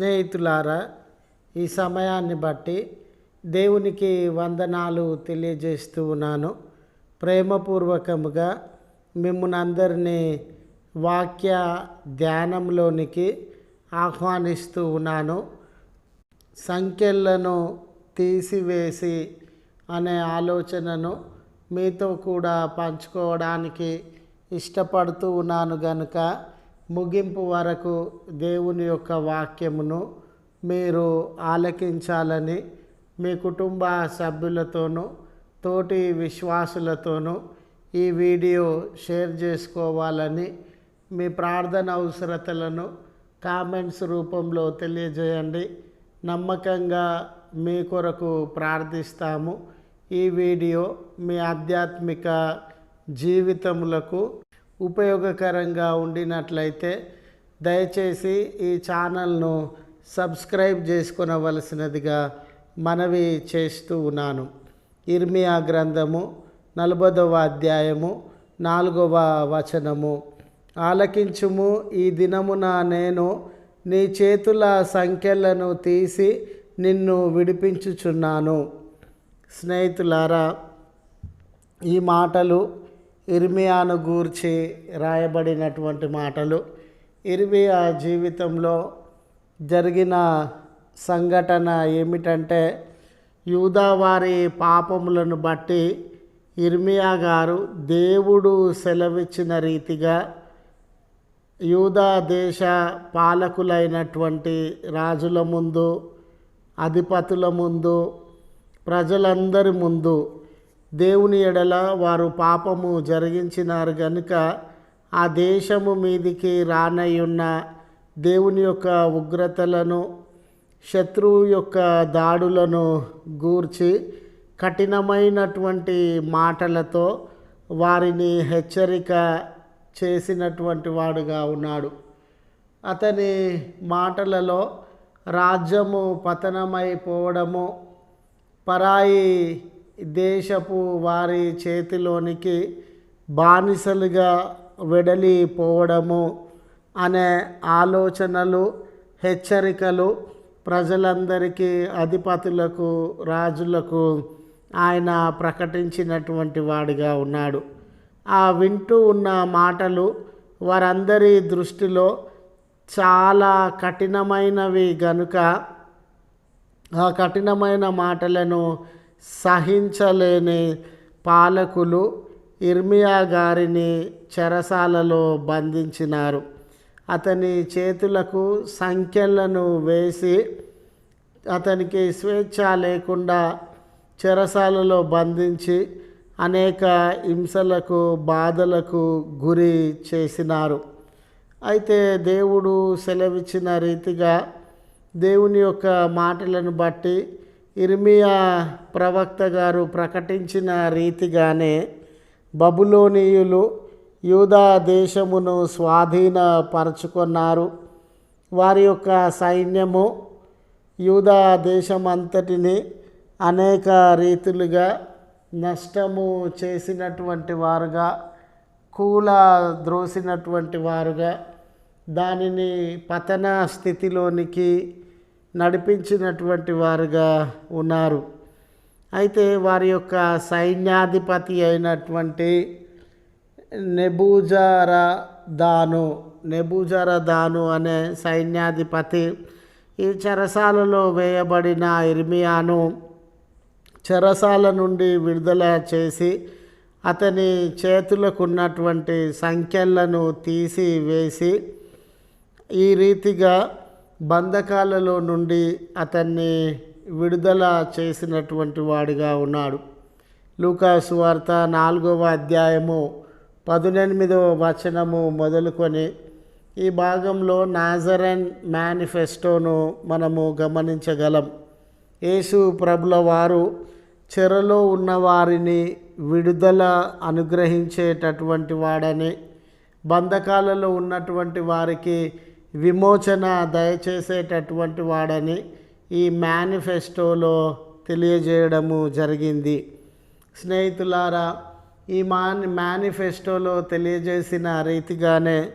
స్నేహితులారా ఈ సమయాన్ని బట్టి దేవునికి వందనాలు తెలియజేస్తూ ఉన్నాను. ప్రేమపూర్వకముగా మిమ్మల్ని అందరినీ వాక్య ధ్యానంలోనికి ఆహ్వానిస్తూ ఉన్నాను. సంఖ్యలను తీసివేసి అనే ఆలోచనను మీతో కూడా పంచుకోవడానికి ఇష్టపడుతూ ఉన్నాను గనుక ముగింపు వరకు దేవుని యొక్క వాక్యమును మీరు ఆలకించాలని మీ కుటుంబ సభ్యులతోనూ తోటి విశ్వాసులతోనూ ఈ వీడియో షేర్ చేసుకోవాలని మీ ప్రార్థన అవసరతలను కామెంట్స్ రూపంలో తెలియజేయండి. నమ్మకంగా మీ కొరకు ప్రార్థిస్తాము. ఈ వీడియో మీ ఆధ్యాత్మిక జీవితములకు ఉపయోగకరంగా ఉండినట్లయితే దయచేసి ఈ ఛానల్ను సబ్స్క్రైబ్ చేసుకునవలసినదిగా మనవి చేస్తూ ఉన్నాను. ఇర్మియా గ్రంథము నలభదవ అధ్యాయము నాలుగవ వచనము. ఆలకించుము ఈ దినమున నేను నీ చేతుల సంఖ్యలను తీసి నిన్ను విడిపించుచున్నాను. స్నేహితులారా ఈ మాటలు ఇర్మియాను గూర్చి రాయబడినటువంటి మాటలు. ఇర్మియా జీవితంలో జరిగిన సంఘటన ఏమిటంటే యూదావారి పాపములను బట్టి ఇర్మియా గారు దేవుడు సెలవిచ్చిన రీతిగా యూదా దేశ పాలకులైనటువంటి రాజుల ముందు అధిపతుల ముందు ప్రజలందరి ముందు దేవుని ఎడల వారు పాపము జరిగించినారు గనుక ఆ దేశము మీదికి రానయ్యున్న దేవుని యొక్క ఉగ్రతలను శత్రువు యొక్క దాడులను గూర్చి కఠినమైనటువంటి మాటలతో వారిని హెచ్చరిక చేసినటువంటి వాడుగా ఉన్నాడు. అతని మాటలలో రాజ్యము పతనమైపోవడము పరాయి దేశపు వారి చేతిలోనికి బానిసలుగా వెడలిపోవడము అనే ఆలోచనలు హెచ్చరికలు ప్రజలందరికీ అధిపతులకు రాజులకు ఆయన ప్రకటించినటువంటి వాడిగా ఉన్నాడు. ఆ వింటూ ఉన్న మాటలు వారందరి దృష్టిలో చాలా కఠినమైనవి గనుక ఆ కఠినమైన మాటలను సహించలేని పాలకులు ఇర్మియా గారిని చెరసాలలో బంధించినారు. అతని చేతులకు సంఖ్యలను వేసి అతనికి స్వేచ్ఛ లేకుండా చెరసాలలో బంధించి అనేక హింసలకు బాధలకు గురి చేసినారు. అయితే దేవుడు సెలవిచ్చిన రీతిగా దేవుని యొక్క మాటలను బట్టి ఇర్మియా ప్రవక్త గారు ప్రకటించిన రీతిగానే బబులోనియులు యూదా దేశమును స్వాధీనపరచుకున్నారు. వారి యొక్క సైన్యము యూదా దేశమంతటిని అనేక రీతులుగా నష్టము చేసినటువంటి వారుగా కూల ద్రోసినటువంటి వారుగా దానిని పతన స్థితిలోనికి నడిపించినటువంటి వారుగా ఉన్నారు. అయితే వారి యొక్క సైన్యాధిపతి అయినటువంటి నెబూజారా దాను నెబూజారా దాను అనే సైన్యాధిపతి ఈ చెరసాలలో వేయబడిన ఇర్మియాను చెరసాల నుండి విడుదల చేసి అతని చేతులకు ఉన్నటువంటి సంఖ్యలను తీసివేసి ఈ రీతిగా బంధకాలలో నుండి అతన్ని విడుదల చేసినటువంటి వాడిగా ఉన్నాడు. లూకాసు వార్త నాలుగవ అధ్యాయము పదునెనిమిదవ వచనము మొదలుకొని ఈ భాగంలో నాజరన్ మేనిఫెస్టోను మనము గమనించగలం. యేసు ప్రభుల వారు చెరలో ఉన్న వారిని విడుదల అనుగ్రహించేటటువంటి వాడని బంధకాలలో ఉన్నటువంటి వారికి విమోచన దయచేసేటటువంటి వాడని ఈ మేనిఫెస్టోలో తెలియజేయడము జరిగింది. స్నేహితులారా ఈ మాన్ మేనిఫెస్టోలో తెలియజేసిన రీతిగానే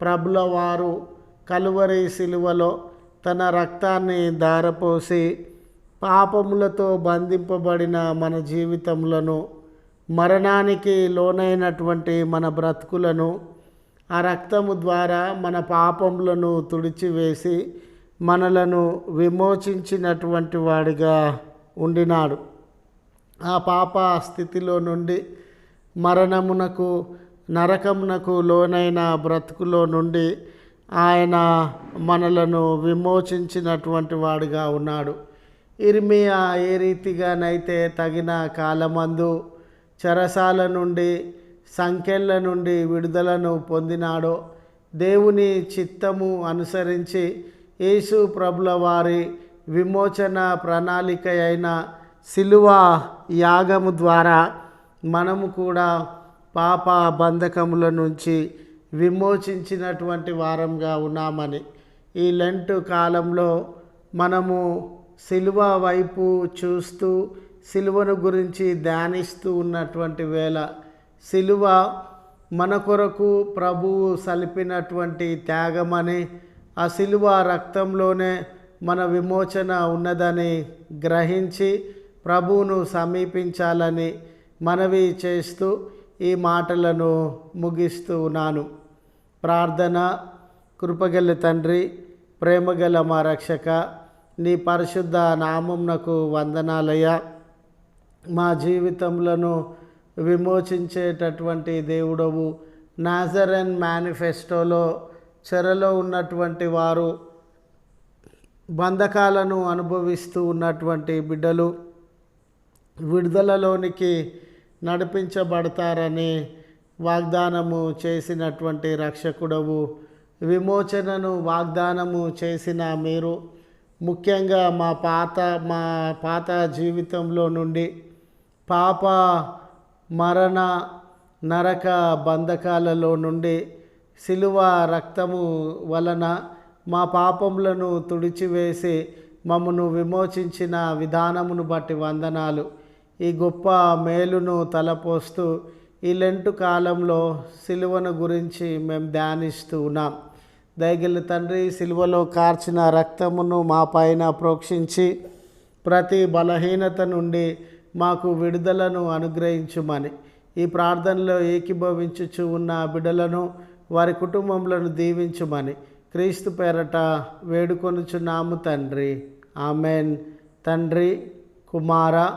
ప్రభుల వారు కలువరి శిలువలో తన రక్తాన్ని ధారపోసి పాపములతో బంధింపబడిన మన జీవితములను మరణానికి లోనైనటువంటి మన బ్రతుకులను ఆ రక్తము ద్వారా మన పాపములను తుడిచివేసి మనలను విమోచించినటువంటి వాడిగా ఉండినాడు. ఆ పాప స్థితిలో నుండి మరణమునకు నరకమునకు లోనైన బ్రతుకులో నుండి ఆయన మనలను విమోచించినటువంటి వాడిగా ఉన్నాడు. ఇర్మియా ఏ రీతిగానైతే తగిన కాలమందు చెరసాల నుండి సంఖ్యల నుండి విడుదలను పొందినాడో దేవుని చిత్తము అనుసరించి యేసు ప్రభుల వారి విమోచన ప్రణాళిక అయిన శిలువ యాగము ద్వారా మనము కూడా పాప బంధకముల నుంచి విమోచించినటువంటి వారంగా ఉన్నామని. ఈ లెంట్ కాలంలో మనము సిలువ వైపు చూస్తూ సిలువను గురించి ధ్యానిస్తూ ఉన్నటువంటి వేళ సిలువ మన కొరకు ప్రభువు సలిపినటువంటి త్యాగమని ఆ సిలువ రక్తంలోనే మన విమోచన ఉన్నదని గ్రహించి ప్రభువును సమీపించాలని మనవి చేస్తూ ఈ మాటలను ముగిస్తూ ఉన్నాను. ప్రార్థన కృపగల తండ్రి ప్రేమగల మా రక్షక నీ పరిశుద్ధ నామంనకు వందనాలయ మా జీవితంలో విమోచించేటటువంటి దేవుడవు. నాజరన్ మేనిఫెస్టోలో చెరలో ఉన్నటువంటి వారు బంధకాలను అనుభవిస్తూ ఉన్నటువంటి బిడ్డలు విడుదలలోనికి నడిపించబడతారని వాగ్దానము చేసినటువంటి రక్షకుడవు. విమోచనను వాగ్దానము చేసిన మీరు ముఖ్యంగా మా పాత మా పాత జీవితంలో నుండి పాప మరణ నరక బంధకాలలో నుండి సిలువ రక్తము వలన మా పాపములను తుడిచివేసి మమ్మను విమోచించిన విధానమును బట్టి వందనాలు. ఈ గొప్ప మేలును తలపోస్తూ ఈ లెంటు కాలంలో సిలువను గురించి మేము ధ్యానిస్తూ ఉన్నాం. దయగల తండ్రి సిలువలో కార్చిన రక్తమును మా పైన ప్రోక్షించి ప్రతి బలహీనత నుండి మాకు విడుదలను అనుగ్రహించుమని. ఈ ప్రార్థనలో ఏకీభవించుచు ఉన్న బిడ్డలను వారి కుటుంబములను దీవించుమని క్రీస్తు పేరట వేడుకొనుచున్నాము తండ్రి. ఆమెన్. తండ్రి కుమార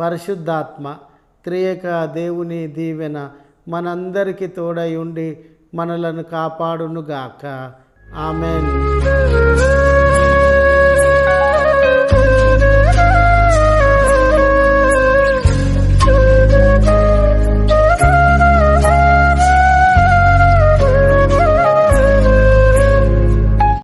పరిశుద్ధాత్మ త్రియక దేవుని దీవెన మనందరికీ తోడై ఉండి మనలను కాపాడునుగాక. ఆమెన్.